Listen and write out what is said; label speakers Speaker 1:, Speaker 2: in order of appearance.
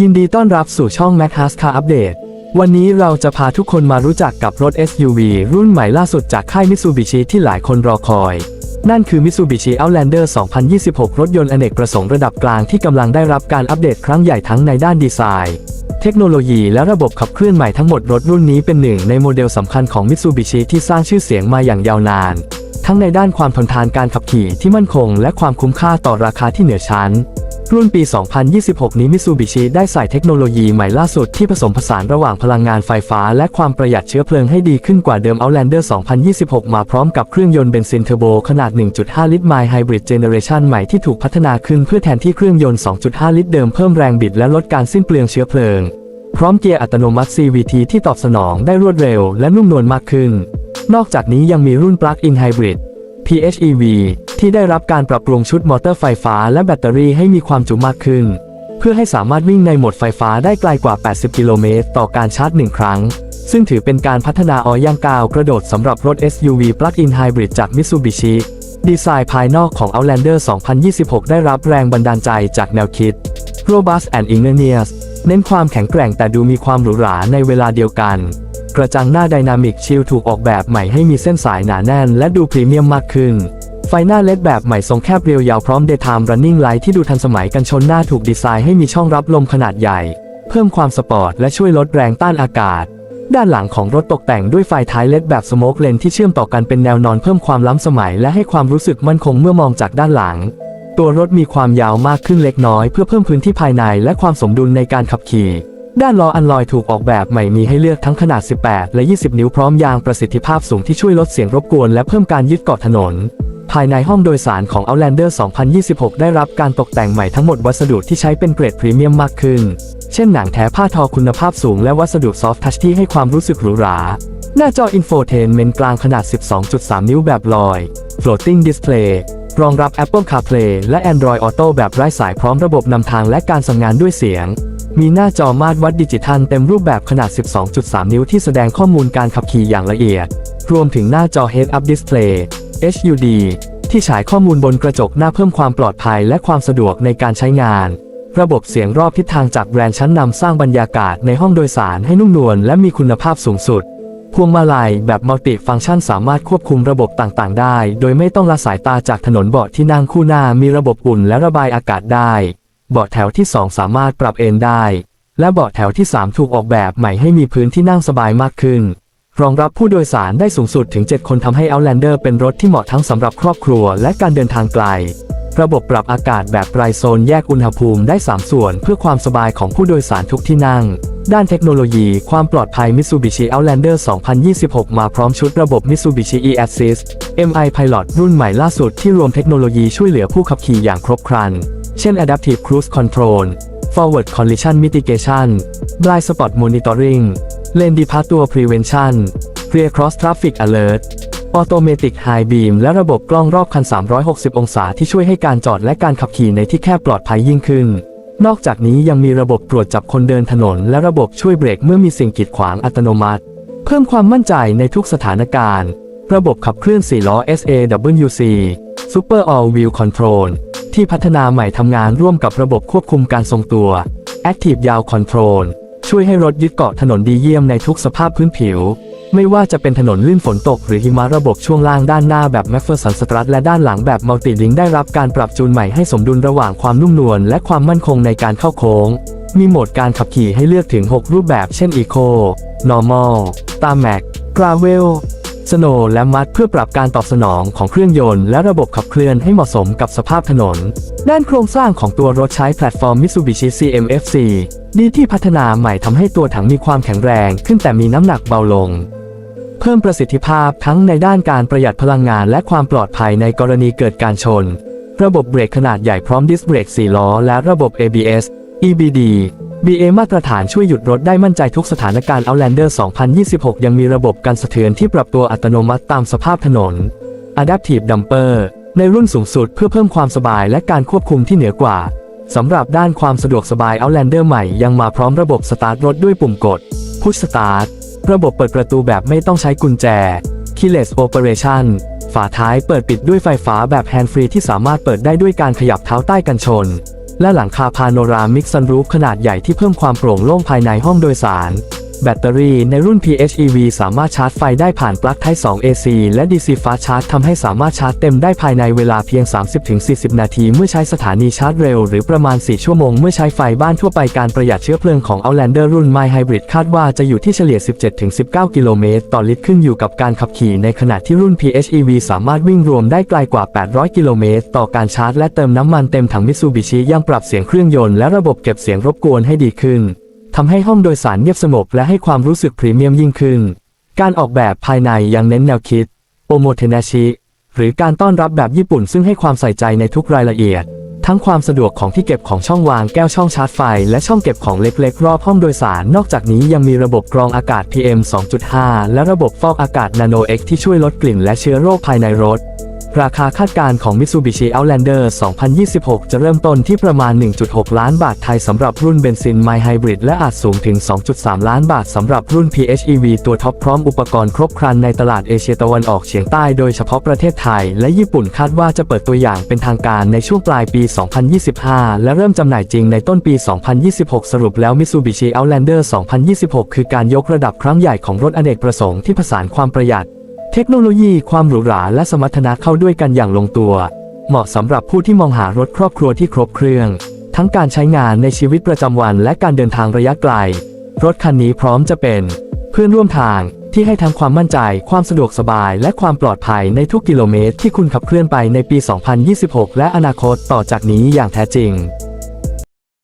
Speaker 1: ยินดีต้อนรับสู่ช่อง Mac h a s Car Update วันนี้เราจะพาทุกคนมารู้จักกับรถ SUV รุ่นใหม่ล่าสุดจากค่าย Mitsubishi ที่หลายคนรอคอย นั่นคือ Mitsubishi Outlander 2026 รถยนต์อเนกประสงค์ระดับกลางที่กำลังได้รับการอัปเดตครั้งใหญ่ทั้งในด้านดีไซน์ เทคโนโลยีและระบบขับเคลื่อนใหม่ทั้งหมดรถรุ่นนี้เป็นหนึ่งในโมเดลสำคัญของ Mitsubishi ที่สร้างชื่อเสียงมาอย่างยาวนาน ทั้งในด้านความทนทานการขับขี่ที่มั่นคง และความคุ้มค่าต่อราคาที่เหนือชั้น รุ่นปี 2026 นี้มิ t ซูบิชิได้ใส่เทคโนโลยีใหม่ล่าสุดที่ผสมผสานระหว่างพลังงานไฟฟ้า และความประหยัดเชื้อเพลิงให้ดีขึ้นกว่าเดิม Outlander 2026 มาพร้อมกับเครื่องยนต์เบนซินเทอร์โบขนาด 1.5 ลิตร My Hybrid Generation ใหม่ที่ถูกพัฒนาขึ้นเพื่อแทนที่เครื่องยนต์ 2.5 ลิตรเดิมเพิ่มแรงบิดและลดการสิ้นเปลืองเชื้อเพลิง พร้อมเกียร์อัตโนมัติ CVT ที่ตอบสนองได้รวดเร็ว และนุ่มนวลมากขึ้น นอกจากนี้ยังมีรุ่น Plug-in Hybrid PHEV ที่ได้รับการปรับปรุงชุดมอเตอร์ไฟฟ้าและแบตเตอรี่ให้มีความจุมากขึ้น เพื่อให้สามารถวิ่งในโหมดไฟฟ้าได้ไกลกว่า 80 กิโลเมตรต่อการชาร์จ 1 ครั้ง ซึ่งถือเป็นการพัฒนาออย่างก้าวกระโดดสำหรับรถ SUV Plug-in Hybrid จาก Mitsubishi ดีไซน์ภายนอกของ Outlander 2026 ได้รับแรงบันดาลใจจากแนวคิด Robust and Ingenious เน้นความแข็งแกร่งแต่ดูมีความหรูหราในเวลาเดียวกัน กระจังหน้าไดนามิกชิลถูกออกแบบใหม่ให้มีเส้นสายหนาแน่นและดูพรีเมียมมากขึ้น ไฟหน้าเลดแบบใหม่ทรงแคบเรียวยาวพร้อม Daytime Running Light ที่ดูทันสมัยกันชนหน้าถูกดีไซน์ให้มีช่องรับลมขนาดใหญ่ เพิ่มความสปอร์ตและช่วยลดแรงต้านอากาศ ด้านหลังของรถตกแต่งด้วยไฟท้ายเลดแบบสโมกเลนที่เชื่อมต่อกันเป็นแนวนอนเพิ่มความล้ำสมัยและให้ความรู้สึกมั่นคงเมื่อมองจากด้านหลัง ตัวรถมีความยาวมากขึ้นเล็กน้อย เพื่อเพิ่มพื้นที่ภายในและความสมดุลในการขับขี่ ด้านล้ออันลอยถูกออกแบบใหม่มีให้เลือกทั้งขนาด 18 และ 20 นิ้วพร้อมยางประสิทธิภาพสูงที่ช่วยลดเสียงรบกวนและเพิ่มการยึดเกาะถนน ภายในห้องโดยสารของ Outlander 2026 ได้รับการตกแต่งใหม่ทั้งหมดวัสดุที่ใช้เป็นเกรดพรีเมียมมากขึ้น เช่นหนังแท้ผ้าทอคุณภาพสูงและวัสดุซอฟท์ทัชที่ให้ความรู้สึกหรูหรา หน้าจออินโฟเทนเมนต์กลางขนาด 12.3 นิ้วแบบลอย Floating Display รองรับ Apple CarPlay และ Android Auto แบบไร้สายพร้อมระบบนำทางและการสั่งงานด้วยเสียง มีหน้าจอมาตรวัดดิจิทัลเต็มรูปแบบขนาด 12.3 นิ้วที่แสดงข้อมูลการขับขี่อย่างละเอียด รวมถึงหน้าจอ Head Up Display HUD ที่ฉายข้อมูลบนกระจกหน้าเพิ่มความปลอดภัยและความสะดวกในการใช้งาน ระบบเสียงรอบทิศทางจากแบรนด์ชั้นนำสร้างบรรยากาศในห้องโดยสารให้นุ่มนวลและมีคุณภาพสูงสุด พวงมาลัยแบบมัลติฟังก์ชันสามารถควบคุมระบบต่างๆ ได้ โดยไม่ต้องละสายตาจากถนนเบาะที่นั่งคู่หน้ามีระบบอุ่นและระบายอากาศได้ เบาะแถวที่ 2 สามารถปรับเอนได้ และเบาะแถวที่ 3 ถูกออกแบบใหม่ให้มีพื้นที่นั่งสบายมากขึ้น รองรับผู้โดยสารได้สูงสุดถึง 7 คนทำให้ Outlander เป็นรถที่เหมาะทั้งสำหรับครอบครัวและการเดินทางไกล ระบบปรับอากาศแบบไรโซนแยกอุณหภูมิได้ 3 ส่วนเพื่อความสบายของผู้โดยสารทุกที่นั่งด้านเทคโนโลยีความปลอดภัย Mitsubishi Outlander 2026 มาพร้อมชุดระบบ Mitsubishi e-Assist MI Pilot รุ่นใหม่ล่าสุดที่รวมเทคโนโลยีช่วยเหลือผู้ขับขี่อย่างครบครัน เช่น Adaptive Cruise Control Forward Collision Mitigation Blind Spot Monitoring Lane Departure Prevention Rear Cross Traffic Alert Automatic High Beam และระบบกล้องรอบคัน 360 องศาที่ช่วยให้การจอดและการขับขี่ในที่แคบปลอดภัยยิ่งขึ้น นอกจากนี้ยังมีระบบตรวจจับคนเดินถนน และระบบช่วยเบรกเมื่อมีสิ่งกีดขวางอัตโนมัติ เพิ่มความมั่นใจในทุกสถานการณ์ ระบบขับเคลื่อน4ล้อ SAWC Super All Wheel Control ที่พัฒนาใหม่ทำงานร่วมกับระบบควบคุมการทรงตัว Active Yaw Control ช่วยให้รถยึดเกาะถนนดีเยี่ยมในทุกสภาพพื้นผิว ไม่ว่าจะเป็นถนนลื่นฝนตกหรือหิมะระบบช่วงล่างด้านหน้าแบบ m a ฟ p h e r s o n Strut และด้านหลังแบบ Multi Link ได้รับการปรับจูนใหม่ให้สมดุลระหว่างความนุ่มนวลและความมั่นคงในการเข้าโค้ง มีโหมดการขับขี่ให้เลือกถึง 6 รูปแบบเช่น Eco Normal Tarmac Gravel Snow และ Mud เพื่อปรับการตอบสนองของเครื่องยนต์และระบบขับเคลื่อนให้เหมาะสมกับสภาพถนน ด้านโครงสร้างของตัวรถใช้แพลตฟอร์ม Mitsubishi CMF4 ดีที่พัฒนาใหม่ทำให้ตัวถังมีความแข็งแรงขึ้นแต่มีน้ำหนักเบาลง เพิ่มประสิทธิภาพทั้งในด้านการประหยัดพลังงานและความปลอดภัยในกรณีเกิดการชน ระบบเบรกขนาดใหญ่พร้อมดิสเบรก4ล้อและระบบ ABS EBD BA มาตรฐานช่วยหยุดรถได้มั่นใจทุกสถานการณ์ Outlander 2026 ยังมีระบบการสะเทือนที่ปรับตัวอัตโนมัติตามสภาพถนน Adaptive Dumper ในรุ่นสูงสุดเพื่อเพิ่มความสบายและการควบคุมที่เหนือกว่า สำหรับด้านความสะดวกสบาย Outlander ใหม่ยังมาพร้อมระบบสตาร์ทรถด้วยปุ่มกด Push Start ระบบเปิดประตูแบบไม่ต้องใช้กุญแจ Keyless Operation ฝาท้ายเปิดปิดด้วยไฟฟ้าแบบแฮนด์ฟรีที่สามารถเปิดได้ด้วยการขยับเท้าใต้กันชน และหลังคาพาโนรามิกซันรูฟขนาดใหญ่ที่เพิ่มความโปร่งโล่งภายในห้องโดยสาร แบตเตอรี่ในรุ่น PHEV สามารถชาร์จไฟได้ผ่านปลั๊ก Type 2 AC และ DC Fast Charge ทำให้สามารถชาร์จเต็มได้ภายในเวลาเพียง 30-40 นาทีเมื่อใช้สถานีชาร์จเร็วหรือประมาณ 4 ชั่วโมงเมื่อใช้ไฟบ้านทั่วไปการประหยัดเชื้อเพลิงของ Outlander รุ่น My Hybrid คาดว่าจะอยู่ที่เฉลี่ย 17-19 กิโลเมตรต่อลิตรขึ้นอยู่กับการขับขี่ในขณะที่รุ่น PHEV สามารถวิ่งรวมได้ไกลกว่า 800 กิโลเมตรต่อการชาร์จและเติมน้ำมันเต็มถัง Mitsubishi ยังปรับเสียงเครื่องยนต์และระบบเก็บเสียงรบกวนให้ดีขึ้น ทำให้ห้องโดยสารเงียบสงบและให้ความรู้สึกพรีเมียมยิ่งขึ้น การออกแบบภายในยังเน้นแนวคิดโอโมเทนาชิหรือการต้อนรับแบบญี่ปุ่นซึ่งให้ความใส่ใจในทุกรายละเอียด ทั้งความสะดวกของที่เก็บของช่องวางแก้วช่องชาร์จไฟ และช่องเก็บของเล็กๆ รอบห้องโดยสาร นอกจากนี้ยังมีระบบกรองอากาศ PM 2.5 และระบบฟอกอากาศ Nano X ที่ช่วยลดกลิ่นและเชื้อโรคภายในรถ ราคาคาดการณ์ของ Mitsubishi Outlander 2026 จะเริ่มต้นที่ประมาณ 1.6 ล้านบาทไทยสำหรับรุ่นเบนซิน My Hybrid และอาจสูงถึง 2.3 ล้านบาทสำหรับรุ่น PHEV ตัวท็อปพร้อมอุปกรณ์ครบครันในตลาดเอเชียตะวันออกเฉียงใต้โดยเฉพาะประเทศไทย และญี่ปุ่นคาดว่าจะเปิดตัวอย่างเป็นทางการในช่วงปลายปี 2025 และเริ่มจำหน่ายจริงในต้นปี 2026 สรุปแล้ว Mitsubishi Outlander 2026 คือการยกระดับครั้งใหญ่ของรถอเนกประสงค์ที่ผสานความประหยัด เทคโนโลยีความหรูหราและสมรรถนะเข้าด้วยกันอย่างลงตัว เหมาะสำหรับผู้ที่มองหารถครอบครัวที่ครบเครื่อง ทั้งการใช้งานในชีวิตประจำวันและการเดินทางระยะไกล รถคันนี้พร้อมจะเป็น เพื่อนร่วมทางที่ให้ทั้งความมั่นใจ ความสะดวกสบาย และความปลอดภัยในทุกกิโลเมตรที่คุณขับเคลื่อนไปในปี 2026 และอนาคตต่อจากนี้อย่างแท้จริง